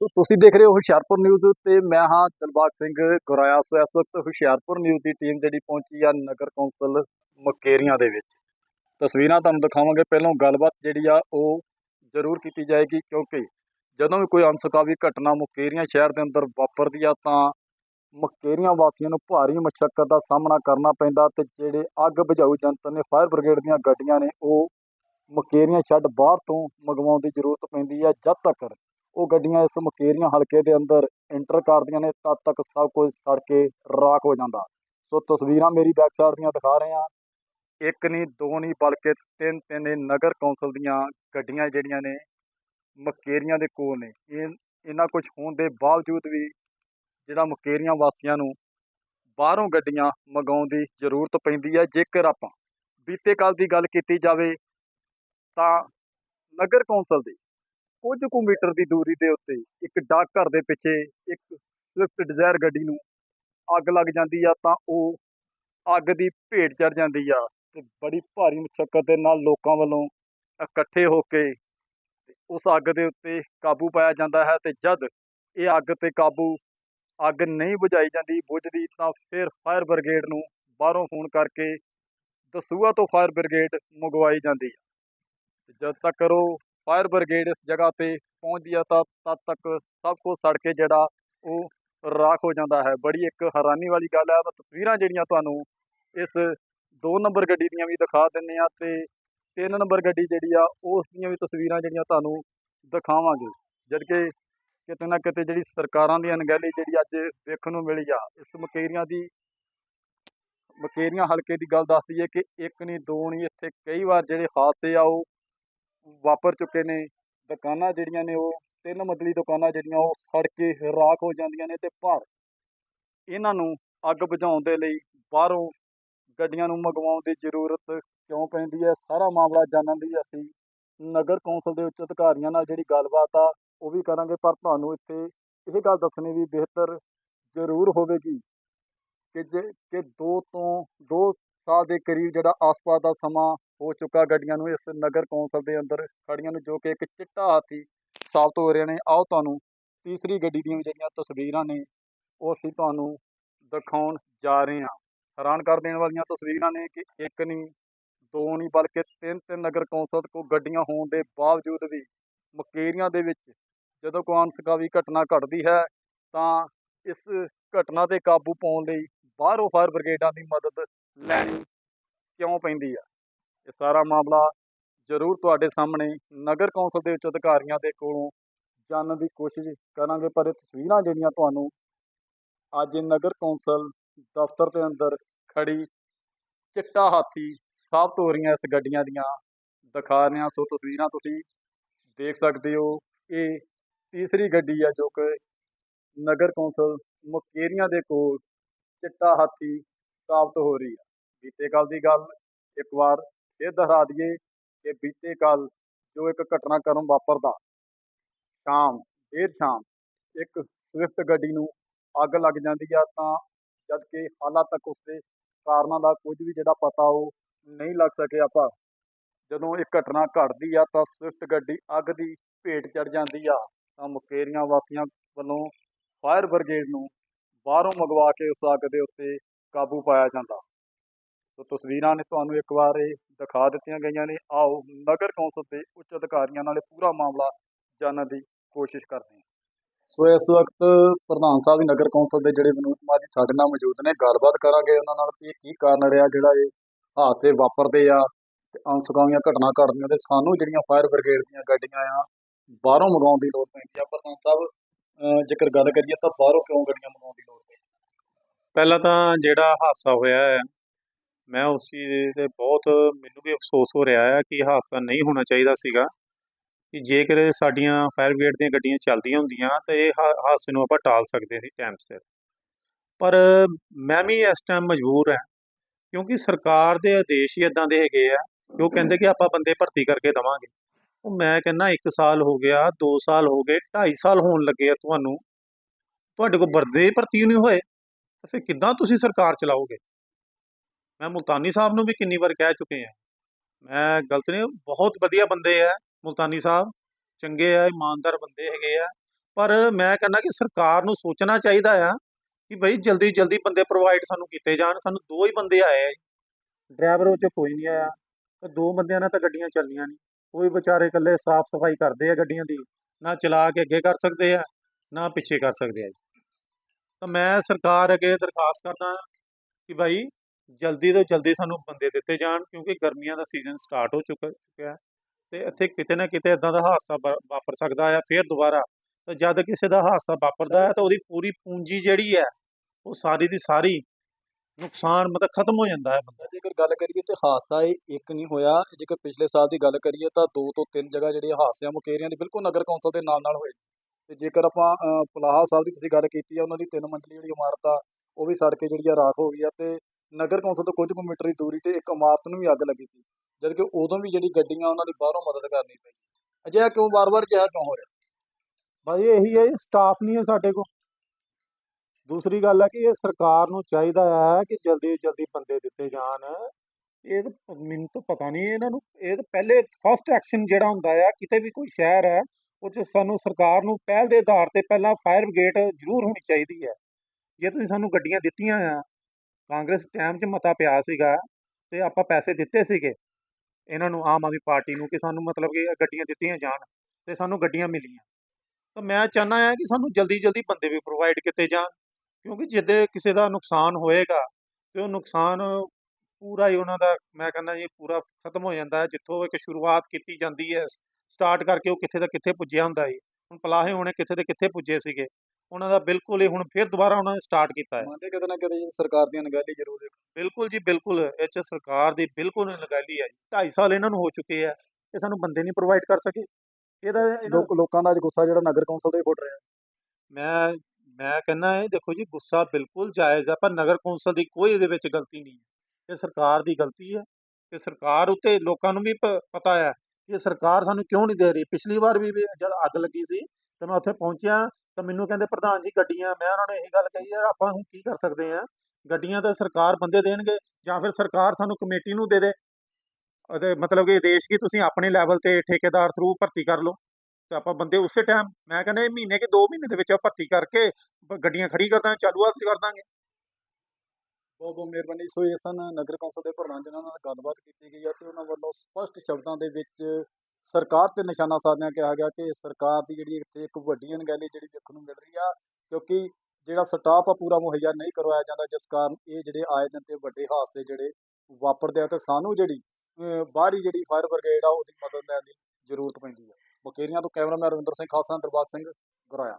ਸੋ ਤੁਸੀਂ ਦੇਖ ਰਹੇ ਹੋ ਹੁਸ਼ਿਆਰਪੁਰ ਨਿਊਜ਼ ਤੇ ਮੈਂ ਹਾਂ ਦਿਲਬਾਗ ਸਿੰਘ ਗੁਰਾਇਆ। ਸੋ ਇਸ ਵਕਤ ਹੁਸ਼ਿਆਰਪੁਰ ਨਿਊਜ਼ ਦੀ ਟੀਮ ਜਿਹੜੀ ਪਹੁੰਚੀ ਆ ਨਗਰ ਕੌਂਸਲ ਮੁਕੇਰੀਆਂ ਦੇ ਵਿੱਚ। ਤਸਵੀਰਾਂ ਤੁਹਾਨੂੰ ਦਿਖਾਵਾਂਗੇ। ਪਹਿਲਾਂ ਗੱਲਬਾਤ ਜਿਹੜੀ ਆ ਉਹ ਜ਼ਰੂਰ ਕੀਤੀ ਜਾਏਗੀ ਕਿਉਂਕਿ ਜਦੋਂ ਵੀ ਕੋਈ ਅਨਸਕਾਵੀ ਘਟਨਾ ਮੁਕੇਰੀਆਂ ਸ਼ਹਿਰ ਦੇ ਅੰਦਰ ਵਾਪਰਦੀ ਆ ਤਾਂ ਮੁਕੇਰੀਆਂ ਵਾਸੀਆਂ ਨੂੰ ਭਾਰੀ ਮੁਸ਼ਕਲ ਦਾ ਸਾਹਮਣਾ ਕਰਨਾ ਪੈਂਦਾ ਤੇ ਜਿਹੜੇ ਅੱਗ ਬੁਝਾਊ ਜੰਤਰ ਨੇ, ਫਾਇਰ ਬ੍ਰਿਗੇਡ ਦੀਆਂ ਗੱਡੀਆਂ ਨੇ, ਉਹ ਮੁਕੇਰੀਆਂ ਛੱਡ ਬਾਹਰ ਤੋਂ ਮੰਗਵਾਉਣ ਦੀ ਜ਼ਰੂਰਤ ਪੈਂਦੀ ਹੈ ਜਦ ਤੱਕ ਉਹ ਗੱਡੀਆਂ ਇਸ ਮੁਕੇਰੀਆਂ ਹਲਕੇ ਦੇ ਅੰਦਰ ਇੰਟਰ ਕਰਦੀਆਂ ਨੇ, ਤਦ ਤੱਕ ਸਭ ਕੁਝ ਸੜ ਕੇ ਰਾਖ ਹੋ ਜਾਂਦਾ। ਸੋ ਤਸਵੀਰਾਂ ਮੇਰੀ ਬੈਕ ਸਾਈਡ ਦੀਆਂ ਦਿਖਾ ਰਹੇ ਹਾਂ। ਇੱਕ ਨਹੀਂ, ਦੋ ਨਹੀਂ, ਬਲਕਿ ਤਿੰਨ ਤਿੰਨ ਇਹ ਨਗਰ ਕੌਂਸਲ ਦੀਆਂ ਗੱਡੀਆਂ ਜਿਹੜੀਆਂ ਨੇ, ਮੁਕੇਰੀਆਂ ਦੇ ਕੋਲ ਨੇ। ਇਹ, ਇਹਨਾਂ ਕੁਝ ਹੋਣ ਦੇ ਬਾਵਜੂਦ ਵੀ ਜਿਹੜਾ ਮੁਕੇਰੀਆਂ ਵਾਸੀਆਂ ਨੂੰ ਬਾਹਰੋਂ ਗੱਡੀਆਂ ਮੰਗਾਉਣ ਦੀ ਜ਼ਰੂਰਤ ਪੈਂਦੀ ਹੈ, ਜੇਕਰ ਆਪਾਂ ਬੀਤੇ ਕੱਲ ਦੀ ਗੱਲ ਕੀਤੀ ਜਾਵੇ ਤਾਂ ਨਗਰ ਕੌਂਸਲ ਦੀ ਕੁਝ ਕੁ ਮੀਟਰ ਦੀ ਦੂਰੀ ਦੇ ਉੱਤੇ ਇੱਕ ਡਾਕ ਘਰ ਦੇ ਪਿੱਛੇ ਇੱਕ ਸਵਿਫਟ ਡਿਜ਼ਾਇਰ ਗੱਡੀ ਨੂੰ ਅੱਗ ਲੱਗ ਜਾਂਦੀ ਆ ਤਾਂ ਉਹ ਅੱਗ ਦੀ ਭੇਟ ਚੜ ਜਾਂਦੀ ਆ ਤੇ ਬੜੀ ਭਾਰੀ ਮੁਸ਼ਕਲ ਦੇ ਨਾਲ ਲੋਕਾਂ ਵੱਲੋਂ ਇਕੱਠੇ ਹੋ ਕੇ ਉਸ ਅੱਗ ਦੇ ਉੱਤੇ ਕਾਬੂ ਪਾਇਆ ਜਾਂਦਾ ਹੈ ਤੇ ਜਦ ਇਹ ਅੱਗ ਤੇ ਕਾਬੂ ਅੱਗ ਨਹੀਂ ਬੁਝਾਈ ਜਾਂਦੀ, ਬੁਝਦੀ ਤਾਂ ਫਿਰ ਫਾਇਰ ਬ੍ਰਿਗੇਡ ਨੂੰ ਬਾਹਰੋਂ ਫੋਨ ਕਰਕੇ ਦਸੂਆ ਤੋਂ ਫਾਇਰ ਬ੍ਰਿਗੇਡ ਮੰਗਵਾਈ ਜਾਂਦੀ ਹੈ ਜਦ ਤੱਕ ਉਹ ਫਾਇਰ ਬ੍ਰਿਗੇਡ ਇਸ ਜਗ੍ਹਾ ਤੇ ਪਹੁੰਚਦੀ ਆ ਤਾਂ ਤਦ ਤੱਕ ਸਭ ਕੁਝ ਸੜ ਕੇ ਜਿਹੜਾ ਉਹ ਰਾਖ ਹੋ ਜਾਂਦਾ ਹੈ। ਬੜੀ ਇੱਕ ਹੈਰਾਨੀ ਵਾਲੀ ਗੱਲ ਹੈ। ਤਾਂ ਤਸਵੀਰਾਂ ਜਿਹੜੀਆਂ ਤੁਹਾਨੂੰ ਇਸ ਦੋ ਨੰਬਰ ਗੱਡੀ ਦੀਆਂ ਵੀ ਦਿਖਾ ਦਿੰਨੇ ਆ ਤੇ ਤਿੰਨ ਨੰਬਰ ਗੱਡੀ ਜਿਹੜੀ ਆ, ਉਸ ਦੀਆਂ ਵੀ ਤਸਵੀਰਾਂ ਜਿਹੜੀਆਂ ਤੁਹਾਨੂੰ ਦਿਖਾਵਾਂਗੇ। ਜਦ ਕਿ ਕਿਤੇ ਨਾ ਕਿਤੇ ਜਿਹੜੀ ਸਰਕਾਰਾਂ ਦੀ ਅਣਗਹਿਲੀ ਜਿਹੜੀ ਅੱਜ ਵੇਖਣ ਨੂੰ ਮਿਲੀ ਆ, ਇਸ ਮਕੇਰੀਆਂ ਦੀ ਮਕੇਰੀਆਂ ਹਲਕੇ ਦੀ ਗੱਲ ਦੱਸਦੀ ਹੈ ਕਿ ਇੱਕ ਨਹੀਂ ਦੋ ਨਹੀਂ ਇੱਥੇ ਕਈ ਵਾਰ ਜਿਹੜੇ ਹਾਦਸੇ ਆ ਉਹ ਵਾਪਰ ਚੁੱਕੇ ਨੇ, ਦੁਕਾਨਾਂ ਜਿਹੜੀਆਂ ਨੇ ਉਹ ਤਿੰਨ ਮੰਜ਼ਲੀ ਦੁਕਾਨਾਂ ਜਿਹੜੀਆਂ ਉਹ ਸੜ ਕੇ ਰਾਖ ਹੋ ਜਾਂਦੀਆਂ ਨੇ ਤੇ ਪਰ ਇਹਨਾਂ ਨੂੰ ਅੱਗ ਬੁਝਾਉਣ ਦੇ ਲਈ ਬਾਹਰੋਂ ਗੱਡੀਆਂ ਨੂੰ ਮੰਗਵਾਉਣ ਦੀ ਜ਼ਰੂਰਤ ਕਿਉਂ ਪੈਂਦੀ ਹੈ? ਸਾਰਾ ਮਾਮਲਾ ਜਾਣਨ ਲਈ ਅਸੀਂ ਨਗਰ ਕੌਂਸਲ ਦੇ ਉੱਚ ਅਧਿਕਾਰੀਆਂ ਨਾਲ ਜਿਹੜੀ ਗੱਲਬਾਤ ਆ, ਉਹ ਵੀ ਕਰਾਂਗੇ, ਪਰ ਤੁਹਾਨੂੰ ਇੱਥੇ ਇਹ ਗੱਲ ਦੱਸਣੀ ਵੀ ਬਿਹਤਰ ਜ਼ਰੂਰ ਹੋਵੇਗੀ ਕਿ ਜੇ, ਕਿ ਦੋ ਤੋਂ, ਦੋ ਸਾਲ ਦੇ ਕਰੀਬ ਜਿਹੜਾ ਆਸ-ਪਾਸ ਦਾ ਸਮਾਂ ਹੋ ਚੁੱਕਾ। ਗੱਡੀਆਂ ਨੂੰ ਇਸ ਨਗਰ ਕੌਂਸਲ ਦੇ ਅੰਦਰ ਖੜੀਆਂ ਨੂੰ ਜੋ ਕਿ ਇੱਕ ਚਿੱਟਾ ਹਾਥੀ ਸਾਬਤ ਹੋ ਰਹੇ ਨੇ। ਆਓ ਤੁਹਾਨੂੰ ਤੀਸਰੀ ਗੱਡੀ ਦੀਆਂ ਜਿਹੜੀਆਂ ਤਸਵੀਰਾਂ ਨੇ, ਉਹ ਅਸੀਂ ਤੁਹਾਨੂੰ ਦਿਖਾਉਣ ਜਾ ਰਹੇ ਹਾਂ। ਹੈਰਾਨ ਕਰ ਦੇਣ ਵਾਲੀਆਂ ਤਸਵੀਰਾਂ ਨੇ ਕਿ ਇੱਕ ਨਹੀਂ, ਦੋ ਨਹੀਂ, ਬਲਕਿ ਤਿੰਨ ਤਿੰਨ ਨਗਰ ਕੌਂਸਲ ਕੋਲ ਗੱਡੀਆਂ ਹੋਣ ਦੇ ਬਾਵਜੂਦ ਵੀ ਮਕੇਰੀਆਂ ਦੇ ਵਿੱਚ ਜਦੋਂ ਕੋਈ ਅਣਸੁਖਾਵੀ ਘਟਨਾ ਘਟਦੀ ਹੈ, ਤਾਂ ਇਸ ਘਟਨਾ ਤੇ ਕਾਬੂ ਪਾਉਣ ਲਈ ਬਾਹਰੋਂ ਫਾਇਰ ਬ੍ਰਿਗੇਡਾਂ ਦੀ ਮਦਦ ਲੈਣੀ ਕਿਉਂ ਪੈਂਦੀ ਆ? ਇਹ ਸਾਰਾ ਮਾਮਲਾ ਜ਼ਰੂਰ ਤੁਹਾਡੇ ਸਾਹਮਣੇ ਨਗਰ ਕੌਂਸਲ ਦੇ ਉੱਚ ਅਧਿਕਾਰੀਆਂ ਦੇ ਕੋਲੋਂ ਜਾਣਨ ਦੀ ਕੋਸ਼ਿਸ਼ ਕਰਾਂਗੇ, ਪਰ ਇਹ ਤਸਵੀਰਾਂ ਜਿਹੜੀਆਂ ਤੁਹਾਨੂੰ ਅੱਜ ਨਗਰ ਕੌਂਸਲ ਦਫ਼ਤਰ ਦੇ ਅੰਦਰ ਖੜੀ ਚਿੱਟਾ ਹਾਥੀ ਸਾਬਤ ਹੋ ਰਹੀਆਂ ਇਸ ਗੱਡੀਆਂ ਦੀਆਂ ਦਿਖਾ ਰਹੇ ਹਾਂ। ਸੋ ਤਸਵੀਰਾਂ ਤੁਸੀਂ ਦੇਖ ਸਕਦੇ ਹੋ, ਇਹ ਤੀਸਰੀ ਗੱਡੀ ਹੈ ਜੋ ਕਿ ਨਗਰ ਕੌਂਸਲ ਮੁਕੇਰੀਆਂ ਦੇ ਕੋਲ ਚਿੱਟਾ ਹਾਥੀ ਸਾਬਤ ਹੋ ਰਹੀ ਹੈ। ਬੀਤੇ ਕੱਲ ਦੀ ਗੱਲ, ਇੱਕ ਵਾਰ ਫਿਰ ਦੁਹਰਾ ਦਈਏ ਕਿ ਬੀਤੇ ਕੱਲ ਜੋ ਇੱਕ ਘਟਨਾਕ੍ਰਮ ਵਾਪਰਦਾ, ਸ਼ਾਮ, ਦੇਰ ਸ਼ਾਮ ਇੱਕ ਸਵਿਫਟ ਗੱਡੀ ਨੂੰ ਅੱਗ ਲੱਗ ਜਾਂਦੀ ਆ ਤਾਂ ਜਦ ਕਿ ਹਾਲਾਂ ਤੱਕ ਉਸਦੇ ਕਾਰਨਾਂ ਦਾ ਕੁਝ ਵੀ ਜਿਹੜਾ ਪਤਾ ਉਹ ਨਹੀਂ ਲੱਗ ਸਕਿਆ ਆਪਾਂ। ਜਦੋਂ ਇਹ ਘਟਨਾ ਘਟਦੀ ਆ ਤਾਂ ਸਵਿਫਟ ਗੱਡੀ ਅੱਗ ਦੀ ਭੇਟ ਚੜ ਜਾਂਦੀ ਆ। ਤਾਂ ਮੁਕੇਰੀਆਂ ਵਾਸੀਆਂ ਵੱਲੋਂ ਫਾਇਰ ਬ੍ਰਿਗੇਡ ਨੂੰ ਬਾਹਰੋਂ ਮੰਗਵਾ ਕੇ ਉਸ ਅੱਗ ਦੇ ਉੱਤੇ ਕਾਬੂ ਪਾਇਆ ਜਾਂਦਾ। ਸੋ ਤਸਵੀਰਾਂ ਨੇ ਤੁਹਾਨੂੰ ਇੱਕ ਵਾਰ ਇਹ ਦਿਖਾ ਦਿੱਤੀਆਂ ਗਈਆਂ ਨੇ। ਆਓ ਨਗਰ ਕੌਂਸਲ ਦੇ ਉੱਚ ਅਧਿਕਾਰੀਆਂ ਨਾਲ ਇਹ ਪੂਰਾ ਮਾਮਲਾ ਜਾਣਨ ਦੀ ਕੋਸ਼ਿਸ਼ ਕਰਦੇ ਹਾਂ। ਸੋ ਇਸ ਵਕਤ ਪ੍ਰਧਾਨ ਸਾਹਿਬ ਨਗਰ ਕੌਂਸਲ ਦੇ ਜਿਹੜੇ ਵਿਨੋਦ ਕੁਮਾਰ ਜੀ ਸਾਡੇ ਨਾਲ ਮੌਜੂਦ ਨੇ ਗੱਲਬਾਤ ਕਰਾਂਗੇ ਉਹਨਾਂ ਨਾਲ ਵੀ ਇਹ ਕੀ ਕਾਰਨ ਰਿਹਾ ਜਿਹੜਾ ਇਹ ਹਾਦਸੇ ਵਾਪਰਦੇ ਆ ਤੇ ਅਣਸੁਖਾਵੀਆਂ ਘਟਨਾ ਘਟਦੀਆਂ ਤੇ ਸਾਨੂੰ ਜਿਹੜੀਆਂ ਫਾਇਰ ਬ੍ਰਿਗੇਡ ਦੀਆਂ ਗੱਡੀਆਂ ਆ ਬਾਹਰੋਂ ਮੰਗਾਉਣ ਦੀ ਲੋੜ ਪੈਂਦੀ ਆ। ਪ੍ਰਧਾਨ ਸਾਹਿਬ ਜੇਕਰ ਗੱਲ ਕਰੀਏ ਤਾਂ ਬਾਹਰੋਂ ਕਿਉਂ ਗੱਡੀਆਂ ਮੰਗਾਉਣ ਦੀ ਲੋੜ ਪੈਂਦੀ ਪਹਿਲਾਂ ਤਾਂ ਜਿਹੜਾ ਹਾਦਸਾ ਹੋਇਆ ਹੈ ਮੈਂ ਉਸ ਚੀਜ਼ ਤੇ ਬਹੁਤ ਮੈਨੂੰ ਵੀ ਅਫਸੋਸ ਹੋ ਰਿਹਾ ਹੈ ਕਿ ਹਾਦਸਾ ਨਹੀਂ ਹੋਣਾ ਚਾਹੀਦਾ ਸੀਗਾ। ਕਿ ਜੇਕਰ ਸਾਡੀਆਂ ਫਾਇਰ ਬ੍ਰਿਗੇਡ ਦੀਆਂ ਗੱਡੀਆਂ ਚੱਲਦੀਆਂ ਹੁੰਦੀਆਂ ਤਾਂ ਇਹ ਹਾ- ਹਾਦਸੇ ਨੂੰ ਆਪਾਂ ਟਾਲ ਸਕਦੇ ਸੀ ਟਾਈਮ ਸਿਰ। ਪਰ ਮੈਂ ਵੀ ਇਸ ਟਾਈਮ ਮਜਬੂਰ ਹਾਂ, ਕਿਉਂਕਿ ਸਰਕਾਰ ਦੇ ਆਦੇਸ਼ ਹੀ ਇਦਾਂ ਦੇ ਹੈਗੇ ਆ ਕਿ ਉਹ ਕਹਿੰਦੇ ਕਿ ਆਪਾਂ ਬੰਦੇ ਭਰਤੀ ਕਰਕੇ ਦਵਾਂਗੇ। ਉਹ ਮੈਂ ਕਹਿੰਦਾ 1 ਸਾਲ ਹੋ ਗਿਆ 2 ਸਾਲ ਹੋ ਗਏ 2.5 ਸਾਲ ਹੋਣ ਲੱਗੇ ਆ ਤੁਹਾਨੂੰ। ਤੁਹਾਡੇ ਕੋਲ ਵਰਦੇ ਭਰਤੀ ਨਹੀਂ ਹੋਏ, ਤਾਂ ਫਿਰ ਕਿੱਦਾਂ ਤੁਸੀਂ ਸਰਕਾਰ ਚਲਾਓਗੇ? ਮੈਂ ਮੁਲਤਾਨੀ ਸਾਹਿਬ ਨੂੰ ਵੀ ਕਿੰਨੀ ਵਾਰ ਕਹਿ ਚੁੱਕੇ ਆ ਮੈਂ ਗਲਤ ਨਹੀਂ, ਬਹੁਤ ਵਧੀਆ ਬੰਦੇ ਆ ਮੁਲਤਾਨੀ ਸਾਹਿਬ, ਚੰਗੇ ਆ, ਇਮਾਨਦਾਰ ਬੰਦੇ ਹੈਗੇ ਆ। ਪਰ ਮੈਂ ਕਹਿੰਦਾ ਕਿ ਸਰਕਾਰ ਨੂੰ ਸੋਚਣਾ ਚਾਹੀਦਾ ਆ ਕਿ ਬਈ ਜਲਦੀ ਜਲਦੀ ਬੰਦੇ ਪ੍ਰੋਵਾਈਡ ਸਾਨੂੰ ਕੀਤੇ ਜਾਣ, ਸਾਨੂੰ ਦੋ ਹੀ ਬੰਦੇ ਆਏ ਆ ਡਰਾਈਵਰ ਉਹ 'ਚ ਕੋਈ ਨਹੀਂ ਆਇਆ, ਤੇ ਦੋ ਬੰਦਿਆਂ ਨਾਲ ਤਾਂ ਗੱਡੀਆਂ ਚੱਲਣੀਆਂ ਨਹੀਂ। ਕੋਈ ਵਿਚਾਰੇ ਇਕੱਲੇ ਸਾਫ਼ ਸਫ਼ਾਈ ਕਰਦੇ ਆ ਗੱਡੀਆਂ ਦੀ, ਨਾ ਚਲਾ ਕੇ ਅੱਗੇ ਕਰ ਸਕਦੇ ਆ, ਨਾ ਪਿੱਛੇ ਕਰ ਸਕਦੇ ਆ ਤਾਂ ਮੈਂ ਸਰਕਾਰ ਅੱਗੇ ਦਰਖਾਸਤ ਕਰਦਾ ਕਿ ਭਾਈ ਜਲਦੀ ਤੋਂ ਜਲਦੀ ਸਾਨੂੰ ਬੰਦੇ ਦਿੱਤੇ ਜਾਣ ਕਿਉਂਕਿ ਗਰਮੀਆਂ ਦਾ ਸੀਜ਼ਨ ਸਟਾਰਟ ਹੋ ਚੁੱਕਾ ਚੁੱਕਿਆ ਹੈ। ਤੇ ਇੱਥੇ ਕਿਤੇ ਨਾ ਕਿਤੇ ਇਦਾਂ ਦਾ ਹਾਦਸਾ ਵਾ- ਵਾਪਰ ਸਕਦਾ ਹੈ ਫਿਰ ਦੁਬਾਰਾ। ਤੇ ਜਦ ਕਿਸੇ ਦਾ ਹਾਦਸਾ ਵਾਪਰਦਾ ਹੈ ਤਾਂ ਉਹਦੀ ਪੂਰੀ ਪੂੰਜੀ ਜਿਹੜੀ ਹੈ ਉਹ ਸਾਰੀ ਦੀ ਸਾਰੀ ਨੁਕਸਾਨ ਮਤਲਬ ਖਤਮ ਹੋ ਜਾਂਦਾ ਹੈ ਬੰਦਾ ਜੇਕਰ ਗੱਲ ਕਰੀਏ ਤੇ ਹਾਦਸਾ ਇਹ ਇੱਕ ਨਹੀਂ ਹੋਇਆ ਜੇਕਰ ਪਿਛਲੇ ਸਾਲ ਦੀ ਗੱਲ ਕਰੀਏ ਤਾਂ ਦੋ ਤੋਂ ਤਿੰਨ ਜਗ੍ਹਾ ਜਿਹੜੀਆਂ ਹਾਦਸਿਆਂ ਮੁਕੇਰੀਆਂ ਦੀ ਬਿਲਕੁਲ ਨਗਰ ਕੌਂਸਲ ਦੇ ਨਾਲ ਨਾਲ ਹੋਏ। ਤੇ ਜੇਕਰ ਆਪਾਂ ਅ, ਪਲਾਹਾ ਸਾਹਿਬ ਦੀ ਤੁਸੀਂ ਗੱਲ ਕੀਤੀ ਆ ਉਹਨਾਂ ਦੀ ਤਿੰਨ ਮੰਜ਼ਲੀ ਜਿਹੜੀ ਇਮਾਰਤ ਆ ਉਹ ਵੀ ਸੜ ਕੇ ਜਿਹੜੀ ਆ ਰਾਖ ਹੋ ਗਈ ਆ ਤੇ ਨਗਰ ਕੌਂਸਲ ਤੋਂ ਕੁਝ ਕੁ ਮੀਟਰ ਦੀ ਦੂਰੀ ਤੇ ਇੱਕ ਇਮਾਰਤ ਨੂੰ ਵੀ ਅੱਗ ਲੱਗੀ ਸੀ, ਜਦ ਉਦੋਂ ਵੀ ਜਿਹੜੀ ਗੱਡੀਆਂ ਉਹਨਾਂ ਦੀ ਬਾਹਰੋਂ ਮਦਦ ਕਰਨੀ ਪਈ। ਅਜਿਹਾ ਕਿਉਂ ਵਾਰ-ਵਾਰ ਜਿਹਾ ਕਿਉਂ ਹੋ ਰਿਹਾ? ਭਾਈ, ਇਹੀ ਹੈ ਸਟਾਫ ਨਹੀਂ ਹੈ ਸਾਡੇ ਕੋਲ। ਦੂਸਰੀ ਗੱਲ ਹੈ ਕਿ ਇਹ ਸਰਕਾਰ ਨੂੰ ਚਾਹੀਦਾ ਹੈ ਕਿ ਜਲਦੀ ਤੋਂ ਜਲਦੀ ਬੰਦੇ ਦਿੱਤੇ ਜਾਣ। ਇਹ ਤਾਂ ਮੈਨੂੰ ਤਾਂ ਪਤਾ ਨਹੀਂ ਇਹਨਾਂ ਨੂੰ। ਇਹ ਤਾਂ ਪਹਿਲੇ ਫਸਟ ਐਕਸ਼ਨ ਜਿਹੜਾ ਹੁੰਦਾ ਆ, ਕਿਤੇ ਵੀ ਕੋਈ ਸ਼ਹਿਰ ਹੈ, ਉਹ 'ਚ ਸਾਨੂੰ ਸਰਕਾਰ ਨੂੰ ਪਹਿਲ ਦੇ ਆਧਾਰ ਤੇ ਪਹਿਲਾਂ ਫਾਇਰ ਬ੍ਰਿਗੇਡ ਜ਼ਰੂਰ ਹੋਣੀ ਚਾਹੀਦੀ ਹੈ। ਜੇ ਤੁਸੀਂ ਸਾਨੂੰ ਗੱਡੀਆਂ ਦਿੱਤੀਆਂ ਆ ਕਾਂਗਰਸ ਟਾਈਮ 'ਚ ਮਤਾ ਪਿਆ ਸੀਗਾ ਤੇ ਆਪਾਂ ਪੈਸੇ ਦਿੱਤੇ ਸੀਗੇ। ਇਹਨਾਂ ਨੂੰ ਆਮ ਆਦਮੀ ਪਾਰਟੀ ਨੂੰ ਕਿ ਸਾਨੂੰ ਮਤਲਬ ਕਿ ਗੱਡੀਆਂ ਦਿੱਤੀਆਂ ਜਾਣ ਤੇ ਸਾਨੂੰ ਗੱਡੀਆਂ ਮਿਲੀਆਂ। ਤਾਂ ਮੈਂ ਚਾਹੁੰਦਾ ਹਾਂ ਕਿ ਸਾਨੂੰ ਜਲਦੀ ਜਲਦੀ ਬੰਦੇ ਵੀ ਪ੍ਰੋਵਾਈਡ ਕੀਤੇ ਜਾਣ, ਕਿਉਂਕਿ ਜਿੱਦੇ ਕਿਸੇ ਦਾ ਨੁਕਸਾਨ ਹੋਏਗਾ ਤੇ ਉਹ ਨੁਕਸਾਨ ਪੂਰਾ ਹੀ ਉਹਨਾਂ ਦਾ ਮੈਂ ਕਹਿੰਦਾ ਜੀ ਪੂਰਾ ਖਤਮ ਹੋ ਜਾਂਦਾ ਹੈ। ਜਿੱਥੋਂ ਇੱਕ ਸ਼ੁਰੂਆਤ ਕੀਤੀ ਜਾਂਦੀ ਹੈ ਸਟਾਰਟ ਕਰਕੇ ਉਹ ਕਿੱਥੇ ਦਾ ਕਿੱਥੇ ਪੁੱਜਿਆ ਹੁੰਦਾ ਹੈ ਹੁਣ ਪਲਾਹੇ ਹੋਣੇ ਕਿੱਥੇ ਦੇ ਕਿੱਥੇ ਪੁੱਜੇ ਸੀਗੇ। ਉਹਨਾਂ ਦਾ ਬਿਲਕੁਲ ਹੀ ਹੁਣ ਫਿਰ ਦੁਬਾਰਾ ਉਹਨਾਂ ਨੇ ਸਟਾਰਟ ਕੀਤਾ ਹੈ। ਮੰਨਦੇ ਕਿਤੇ ਨਾ ਕਿਤੇ ਜੀ ਸਰਕਾਰ ਦੀਆਂ ਨਗਾਲੀ ਜ਼ਰੂਰ ਹੈ ਬਿਲਕੁਲ ਜੀ ਬਿਲਕੁਲ। 'ਚ ਸਰਕਾਰ ਦੀ ਬਿਲਕੁਲ ਨਗਾਲੀ ਹੈ ਜੀ। 2.5 ਸਾਲ ਇਹਨਾਂ ਨੂੰ ਹੋ ਚੁੱਕੇ ਆ ਇਹ ਸਾਨੂੰ ਬੰਦੇ ਨਹੀਂ ਪ੍ਰੋਵਾਈਡ ਕਰ ਸਕੇ। ਇਹਦਾ ਲੋਕ ਲੋਕਾਂ ਦਾ ਅੱਜ ਗੁੱਸਾ ਜਿਹੜਾ ਨਗਰ ਕੌਂਸਲ ਤੇ ਫੁੱਟ ਰਿਹਾ ਮੈਂ ਮੈਂ ਕਹਿੰਦਾ ਇਹ ਦੇਖੋ ਜੀ ਗੁੱਸਾ ਬਿਲਕੁਲ ਜਾਇਜ਼ ਹੈ। ਪਰ ਨਗਰ ਕੌਂਸਲ ਦੀ ਕੋਈ ਇਹਦੇ ਵਿੱਚ ਗਲਤੀ ਨਹੀਂ ਹੈ। ਇਹ ਸਰਕਾਰ ਦੀ ਗਲਤੀ ਹੈ। ਤੇ ਸਰਕਾਰ ਉੱਤੇ ਲੋਕਾਂ ਨੂੰ ਵੀ ਪਤਾ ਹੈ ਕਿ ਸਰਕਾਰ ਸਾਨੂੰ ਕਿਉਂ ਨਹੀਂ ਦੇ ਰਹੀ? ਪਿਛਲੀ ਵਾਰ ਵੀ ਵੀ ਜਦ ਅੱਗ ਲੱਗੀ ਸੀ ਤੇ ਮੈਂ ਉੱਥੇ ਪਹੁੰਚਿਆ। ਤਾਂ ਮੈਨੂੰ ਕਹਿੰਦੇ ਪ੍ਰਧਾਨ ਜੀ ਗੱਡੀਆਂ, ਮੈਂ ਉਹਨਾਂ ਨੂੰ ਇਹੀ ਗੱਲ ਕਹੀ, ਯਾਰ ਆਪਾਂ ਹੁਣ ਕੀ ਕਰ ਸਕਦੇ ਆ? ਗੱਡੀਆਂ ਤਾਂ ਸਰਕਾਰ ਬੰਦੇ ਦੇਣਗੇ ਜਾਂ ਫਿਰ ਸਰਕਾਰ ਸਾਨੂੰ ਕਮੇਟੀ ਨੂੰ ਦੇ ਦੇ। ਅਤੇ ਮਤਲਬ ਕਿ ਦੇਸ਼ ਕੀ ਤੁਸੀਂ ਆਪਣੇ ਲੈਵਲ ਤੇ ਠੇਕੇਦਾਰ ਥਰੂ ਭਰਤੀ ਕਰ ਲਓ। ਤੇ ਆਪਾਂ ਬੰਦੇ ਉਸੇ ਟਾਈਮ ਮੈਂ ਕਹਿੰਦਾ ਇਹ ਮਹੀਨੇ ਕਿ 2 ਮਹੀਨੇ ਦੇ ਵਿੱਚ ਆਪਾਂ ਭਰਤੀ ਕਰਕੇ ਗੱਡੀਆਂ ਖੜੀ ਕਰ ਦਾਂਗੇ, ਚਾਲੂ ਹਾਲਤ ਕਰ ਦਾਂਗੇ। ਬਹੁਤ ਬਹੁਤ ਮਿਹਰਬਾਨੀ। ਸੋ ਇਹ ਸਨ ਨਗਰ ਕੌਂਸਲ ਦੇ ਪ੍ਰਧਾਨ ਜਿਨ੍ਹਾਂ ਨਾਲ ਗੱਲਬਾਤ ਕੀਤੀ ਗਈ ਹੈ ਤੇ ਉਹਨਾਂ ਵੱਲੋਂ ਸਪਸ਼ਟ ਸ਼ਬਦਾਂ ਦੇ ਵਿੱਚ ਸਰਕਾਰ ਤੇ ਨਿਸ਼ਾਨਾ ਸਾਧਿਆਂ ਕਿਹਾ ਗਿਆ ਕਿ ਸਰਕਾਰ ਦੀ ਜਿਹੜੀ ਇੱਥੇ ਇੱਕ ਵੱਡੀ ਅਣਗਹਿਲੀ ਜਿਹੜੀ ਦੇਖਣ ਨੂੰ ਮਿਲ ਰਹੀ ਆ, ਕਿਉਂਕਿ ਜਿਹੜਾ ਸਟਾਫ ਆ ਪੂਰਾ ਮੁਹੱਈਆ ਨਹੀਂ ਕਰਵਾਇਆ ਜਾਂਦਾ, ਜਿਸ ਕਾਰਨ ਇਹ ਜਿਹੜੇ ਆਏ ਦਿਨ ਤੇ ਵੱਡੇ ਹਾਦਸੇ ਜਿਹੜੇ ਵਾਪਰਦੇ ਆ ਤੇ ਸਾਨੂੰ ਜਿਹੜੀ ਬਾਹਰੀ ਜਿਹੜੀ ਫਾਇਰ ਬ੍ਰਿਗੇਡ ਆ ਉਹਦੀ ਮਦਦ ਲੈਣ ਦੀ ਜ਼ਰੂਰਤ ਪੈਂਦੀ ਆ। ਮੁਕੇਰੀਆਂ ਤੋਂ cameraman Ravinder Singh, Khalsa Darbar Singh, Guraya.